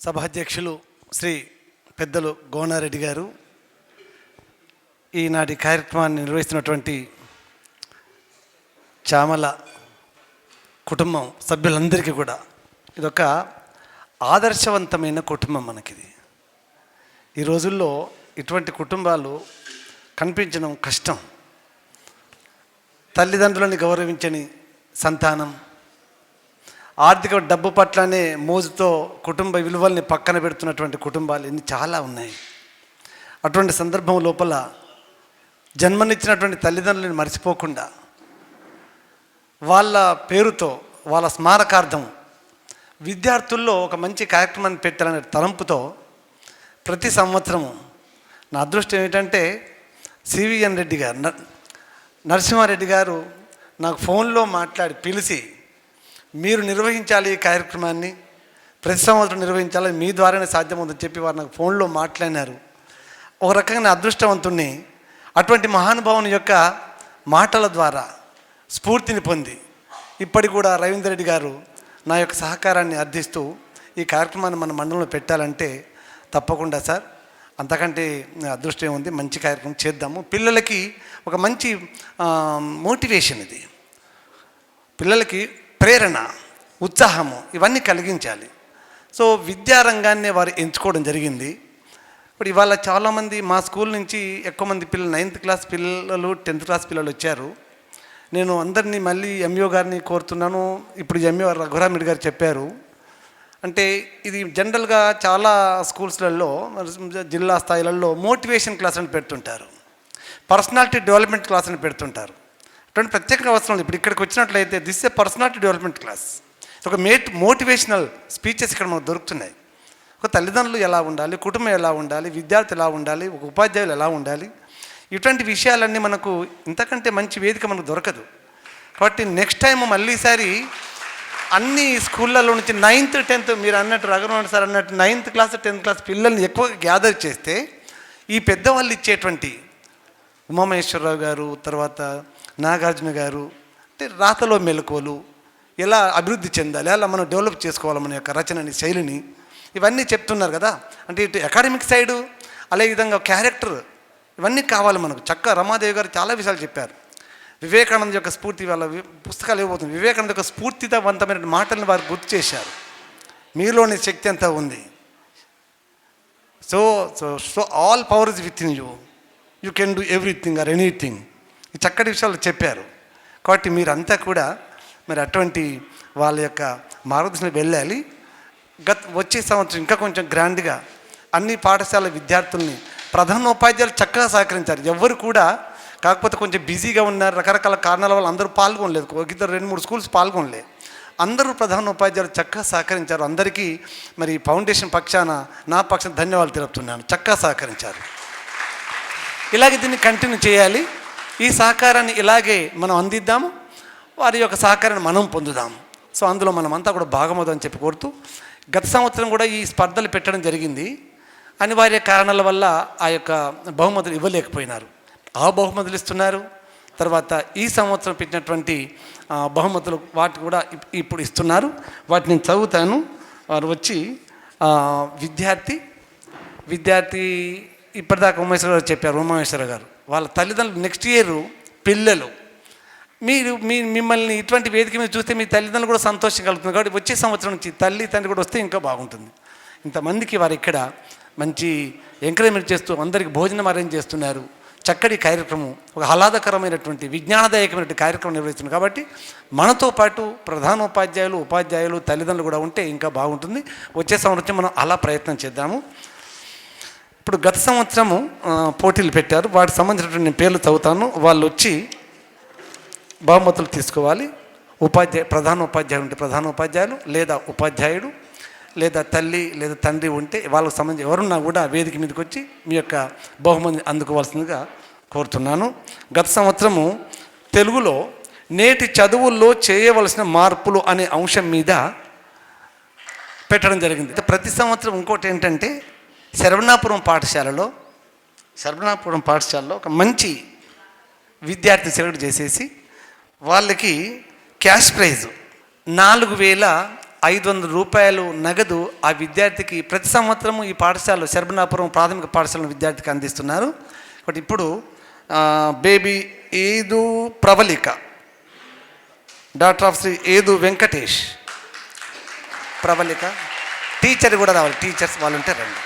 సభాధ్యక్షులు శ్రీ పెద్దలు గోనారెడ్డి గారు. ఈనాటి కార్యక్రమాన్ని నిర్వహిస్తున్నటువంటి చామల కుటుంబం సభ్యులందరికీ కూడా ఇదొక ఆదర్శవంతమైన కుటుంబం మనకిది. ఈ రోజుల్లో ఇటువంటి కుటుంబాలు కనిపించడం కష్టం. తల్లిదండ్రులని గౌరవించని సంతానం ఆర్థిక డబ్బు పట్లనే మోజుతో కుటుంబ విలువల్ని పక్కన పెడుతున్నటువంటి కుటుంబాలు ఇన్ని చాలా ఉన్నాయి. అటువంటి సందర్భం లోపల జన్మనిచ్చినటువంటి తల్లిదండ్రులను మర్చిపోకుండా వాళ్ళ పేరుతో వాళ్ళ స్మారకార్థం విద్యార్థుల్లో ఒక మంచి కార్యక్రమాన్ని పెట్టాలనే తలంపుతో ప్రతి సంవత్సరము నా అదృష్టం ఏంటంటే సివిఎన్ రెడ్డి గారు నరసింహారెడ్డి గారు నాకు ఫోన్లో మాట్లాడి పిలిచి మీరు నిర్వహించాలి ఈ కార్యక్రమాన్ని ప్రతి సంవత్సరం నిర్వహించాలి మీ ద్వారానే సాధ్యమవుతుందని చెప్పి వారు నాకు ఫోన్లో మాట్లాడినారు. ఒక రకంగా అదృష్టవంతుణ్ణి అటువంటి మహానుభావుని యొక్క మాటల ద్వారా స్ఫూర్తిని పొంది ఇప్పటికి కూడా రవీందర్ రెడ్డి గారు నా యొక్క సహకారాన్ని అర్థిస్తూ ఈ కార్యక్రమాన్ని మన మండలంలో పెట్టాలంటే తప్పకుండా సార్. అంతకంటే అదృష్టం ఉంది మంచి కార్యక్రమం చేద్దాము. పిల్లలకి ఒక మంచి మోటివేషన్ ఇది. పిల్లలకి ప్రేరణ ఉత్సాహము ఇవన్నీ కలిగించాలి. సో విద్యారంగాన్ని వారు ఎంచుకోవడం జరిగింది. ఇప్పుడు ఇవాళ చాలామంది మా స్కూల్ నుంచి ఎక్కువ మంది పిల్లలు నైన్త్ క్లాస్ పిల్లలు టెన్త్ క్లాస్ పిల్లలు వచ్చారు. నేను అందరినీ మళ్ళీ ఎంఈఓ గారిని కోరుతున్నాను. ఇప్పుడు ఎంఈఓ రఘురామిడి గారు చెప్పారు. అంటే ఇది జనరల్గా చాలా స్కూల్స్లలో జిల్లా స్థాయిలలో మోటివేషన్ క్లాస్ అని పెడుతుంటారు. పర్సనాలిటీ డెవలప్మెంట్ క్లాస్ అని పెడుతుంటారు. అటువంటి ప్రత్యేక అవసరం లేదు ఇప్పుడు ఇక్కడికి వచ్చినట్లయితే this a personality development class ఒక మేట్ మోటివేషనల్ స్పీచెస్ ఇక్కడ మనకు దొరుకుతున్నాయి. ఒక తల్లిదండ్రులు ఎలా ఉండాలి కుటుంబం ఎలా ఉండాలి విద్యార్థి ఎలా ఉండాలి ఒక ఉపాధ్యాయులు ఎలా ఉండాలి ఇటువంటి విషయాలన్నీ మనకు ఇంతకంటే మంచి వేదిక మనకు దొరకదు. కాబట్టి నెక్స్ట్ టైం మళ్ళీసారి అన్ని స్కూళ్ళలో నుంచి నైన్త్ టెన్త్ మీరు అన్నట్టు రఘురామన్ సార్ అన్నట్టు నైన్త్ క్లాస్ టెన్త్ క్లాస్ పిల్లల్ని ఎక్కువ గ్యాదర్ చేస్తే ఈ పెద్దవాళ్ళు ఇచ్చేటువంటి ఉమామహేశ్వరరావు గారు తర్వాత నాగార్జున గారు అంటే రాతలో మెలకువలు ఎలా అభివృద్ధి చెందాలి ఎలా మనం డెవలప్ చేసుకోవాలి మన యొక్క రచనని శైలిని ఇవన్నీ చెప్తున్నారు కదా. అంటే ఇటు అకాడమిక్ సైడు అలాగే విధంగా క్యారెక్టర్ ఇవన్నీ కావాలి మనకు. చక్క రమాదేవి గారు చాలా విషయాలు చెప్పారు. వివేకానంద యొక్క స్ఫూర్తి వాళ్ళ పుస్తకాలు ఇవ్వబోతుంది వివేకానంద యొక్క స్ఫూర్తితవంతమైన మాటలను వారు గుర్తు చేశారు. మీలోని శక్తి అంతా ఉంది. So so so all power is within you you can do everything or anything చక్కటి విషయాలు చెప్పారు. కాబట్టి మీరంతా కూడా మరి అటువంటి వాళ్ళ యొక్క మార్గదర్శనం వెళ్ళాలి. గత వచ్చే సంవత్సరం ఇంకా కొంచెం గ్రాండ్గా అన్ని పాఠశాల విద్యార్థుల్ని ప్రధానోపాధ్యాయులు చక్కగా సహకరించారు. ఎవరు కూడా కాకపోతే కొంచెం బిజీగా ఉన్నారు. రకరకాల కారణాల వల్ల అందరూ పాల్గొనలేదు. ఒక ఇద్దరు రెండు మూడు స్కూల్స్ పాల్గొనలే. అందరూ ప్రధాన ఉపాధ్యాయులు చక్కగా సహకరించారు. అందరికీ మరి ఫౌండేషన్ పక్షాన నా పక్షాన ధన్యవాదాలు తెలుపుతున్నాను. చక్కగా సహకరించారు. ఇలాగే దీన్ని కంటిన్యూ చేయాలి. ఈ సహకారాన్ని ఇలాగే మనం అందిద్దాము. వారి యొక్క సహకారాన్ని మనం పొందుదాం సో అందులో మనం అంతా కూడా భాగమవుదామని చెప్పి కోరుతూ గత సంవత్సరం కూడా ఈ స్పర్ధలు పెట్టడం జరిగింది. అనివార్య కారణాల వల్ల ఆ యొక్క బహుమతులు ఇవ్వలేకపోయినారు. ఆ బహుమతులు ఇస్తున్నారు. తర్వాత ఈ సంవత్సరం పెట్టినటువంటి బహుమతులు వాటి కూడా ఇప్- ఇప్పుడు ఇస్తున్నారు. వాటిని నేను చదువుతాను. వారు వచ్చి విద్యార్థి విద్యార్థి ఇప్పటిదాకా ఉమేశ్వర గారు చెప్పారు ఉమామేశ్వర గారు. వాళ్ళ తల్లిదండ్రులు నెక్స్ట్ ఇయర్ పిల్లలు. మీరు మీ మిమ్మల్ని ఇటువంటి వేదిక మీద చూస్తే మీ తల్లిదండ్రులు కూడా సంతోషం కలుగుతుంది. కాబట్టి వచ్చే సంవత్సరం నుంచి తల్లి తండ్రి కూడా వస్తే ఇంకా బాగుంటుంది. ఇంతమందికి వారు ఇక్కడ మంచి ఎంకరేజ్మెంట్ చేస్తూ అందరికి భోజనం అరేంజ్ చేస్తున్నారు. చక్కటి కార్యక్రమం ఒక ఆహ్లాదకరమైనటువంటి విజ్ఞానదాయకమైనటువంటి కార్యక్రమం నిర్వహిస్తున్నారు. కాబట్టి మనతో పాటు ప్రధానోపాధ్యాయులు ఉపాధ్యాయులు తల్లిదండ్రులు కూడా ఉంటే ఇంకా బాగుంటుంది. వచ్చే సంవత్సరం మనం అలా ప్రయత్నం చేద్దాము. ఇప్పుడు గత సంవత్సరము పోటీలు పెట్టారు. వాటికి సంబంధించినటువంటి నేను పేర్లు చదువుతాను. వాళ్ళు వచ్చి బహుమతులు తీసుకోవాలి. ఉపాధ్యాయ ప్రధాన ఉపాధ్యాయులు ఉంటే ప్రధాన ఉపాధ్యాయులు లేదా ఉపాధ్యాయుడు లేదా తల్లి లేదా తండ్రి ఉంటే వాళ్ళకు సంబంధించి ఎవరున్నా కూడా వేదిక మీదకి వచ్చి మీ యొక్క బహుమతి అందుకోవాల్సిందిగా కోరుతున్నాను. గత సంవత్సరము తెలుగులో నేటి చదువుల్లో చేయవలసిన మార్పులు అనే అంశం మీద పెట్టడం జరిగింది. ప్రతి సంవత్సరం ఇంకోటి ఏంటంటే శరవణాపురం పాఠశాలలో శరవణాపురం పాఠశాలలో ఒక మంచి విద్యార్థిని సెలెక్ట్ చేసేసి వాళ్ళకి క్యాష్ ప్రైజ్ నాలుగు వేల ఐదు వందల రూపాయలు నగదు ఆ విద్యార్థికి ప్రతి సంవత్సరం ఈ పాఠశాలలో శర్బనాపురం ప్రాథమిక పాఠశాల విద్యార్థికి అందిస్తున్నారు. బట్ ఇప్పుడు బేబీ ఏదు ప్రవళిక డాక్టర్ ఆఫ్ శ్రీ ఏదు వెంకటేష్ ప్రబలిక టీచర్ కూడా రావాలి టీచర్స్ వాళ్ళు ఉంటే రండి.